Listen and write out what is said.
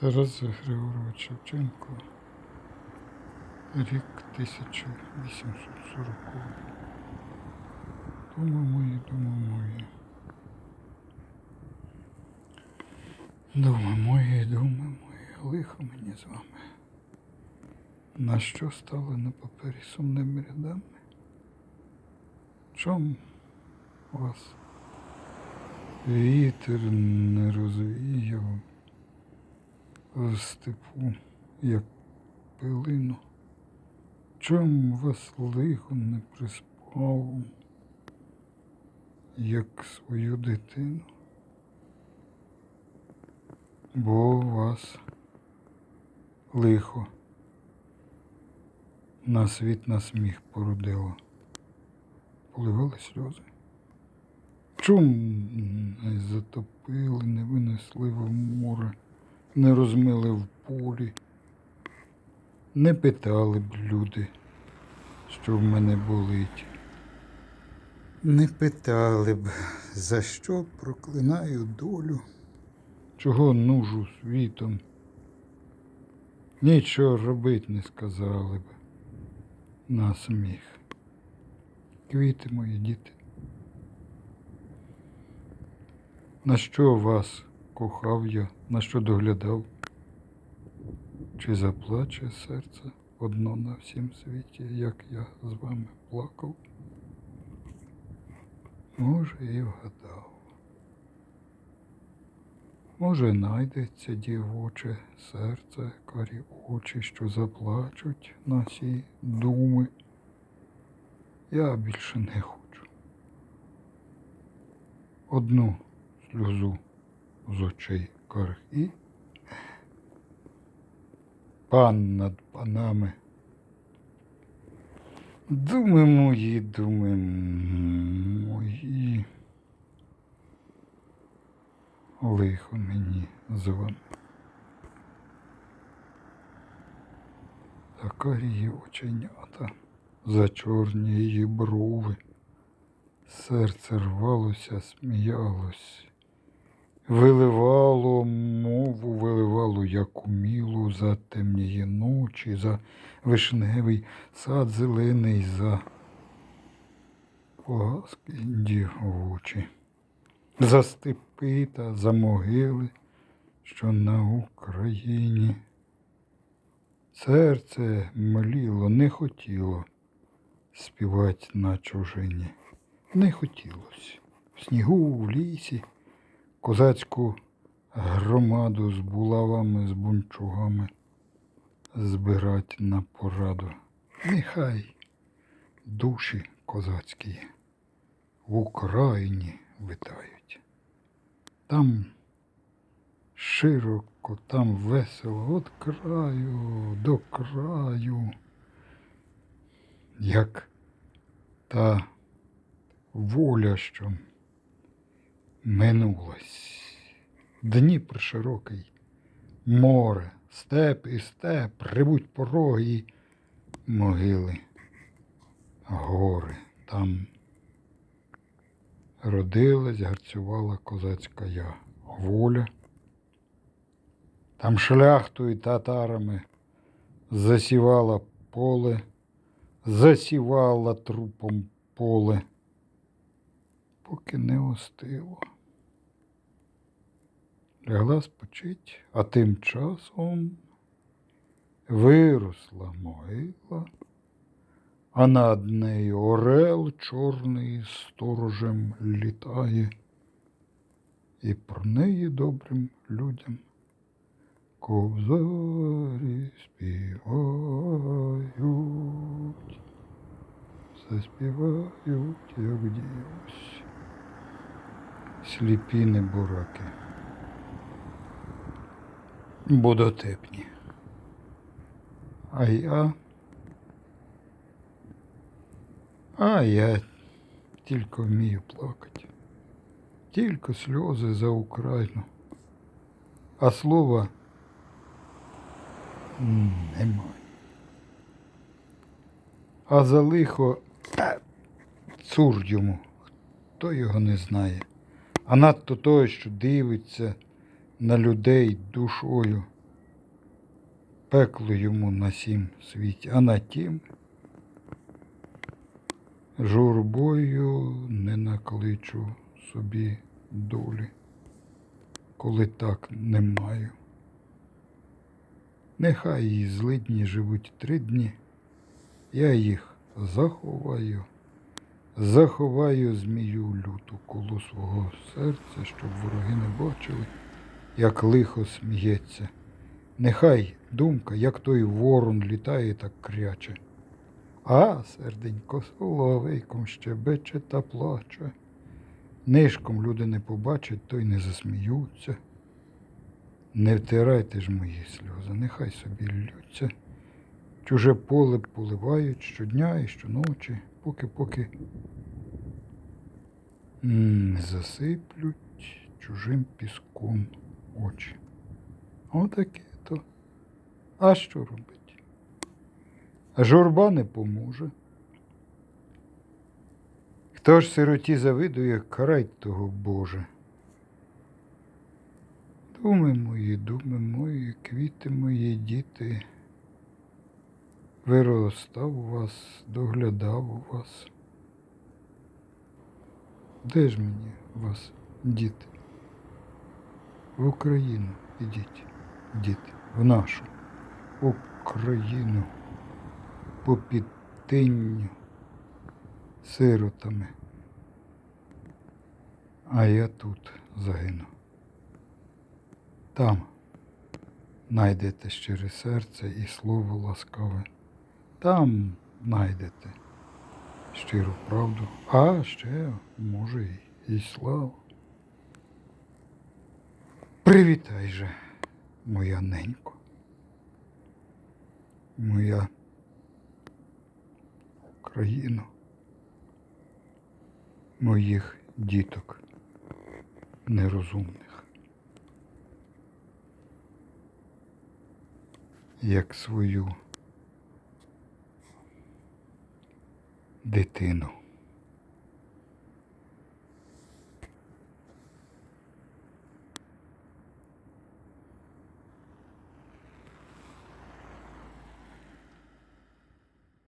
Тарас Григорович Шевченко, рік 1840. Дома мої, дома мої. Дома мої, дома мої, лихо мені з вами. На що стали на папері сумними рядами? Чом вас вітер не розвіяв степу, як пилину? Чом вас лихо не приспав, як свою дитину? Бо вас лихо на світ на сміх породило. Поливали сльози. Чом не затопили, не винесли в море, не розмили в полі, не питали б люди, що в мене болить. Не питали б, за що проклинаю долю, чого нужу світом. Нічого робить не сказали б на сміх. Квіти мої діти. На що вас кохав я, на що доглядав? Чи заплаче серце одно на всім світі, як я з вами плакав? Може, і вгадав. Може, найдеться дівоче серце, карі очі, що заплачуть на сі думи. Я більше не хочу. Одну сльозу з очей карих і пан над панами. Думи мої, думи мої. Лихо мені з вами. За карії оченята, за чорні її брови. Серце рвалося, сміялось, виливало мову, виливало, як умілу, за темніє ночі, за вишневий сад зелений, за погаски дівочі, за степи та за могили, що на Україні. Серце мліло, не хотіло співати на чужині. Не хотілося. В снігу, в лісі, козацьку громаду з булавами, з бунчугами збирать на пораду. Нехай душі козацькі в Україні витають. Там широко, там весело, от краю до краю, як та воля, що минулась. Дніпр широкий, море, степ і степ, ревуть пороги могили, гори. Там родилась, гарцювала козацька я воля. Там шляхтою татарами засівала поле, засівала трупом поле, поки не остило. Лягла спочить, а тим часом виросла могила, а над нею орел чорний сторожем літає, і про неї добрим людям ковзарі співають, заспівають, як дівось, сліпі небураки, будотепні. А я, а я тільки вмію плакати, тільки сльози за Україну, а слова Немає. А за лихо цур йому, хто його не знає. А надто той, що дивиться на людей душою, пекло йому на сім світі, а на тім журбою не накличу собі долі, коли так не маю. Нехай її злидні живуть три дні, я їх заховаю, заховаю змію люту коло свого серця, щоб вороги не бачили, як лихо сміється. Нехай думка, як той ворон літає так кряче. А серденько соловейком щебече та плаче. Нишком люди не побачать, то й не засміються. Не втирайте ж мої сльози, нехай собі ллються. Чуже поле поливають щодня і щоночі, поки-поки засиплють чужим піском очі. Отаке то. А що робить? Журба не поможе. Хто ж сироті завидує, карай того Боже. Думи мої, думи мої, квіти мої, діти. Виростав у вас, доглядав у вас. Де ж мені вас, діти? В Україну ідіть, діти, в нашу Україну по підтинню сиротами. А я тут загину. Там найдете щире серце і слово ласкаве. Там найдете щиру правду, а ще, може, і славу. Привітай же, моя ненько, моя Україно, моїх діток нерозумних. Як свою дитину.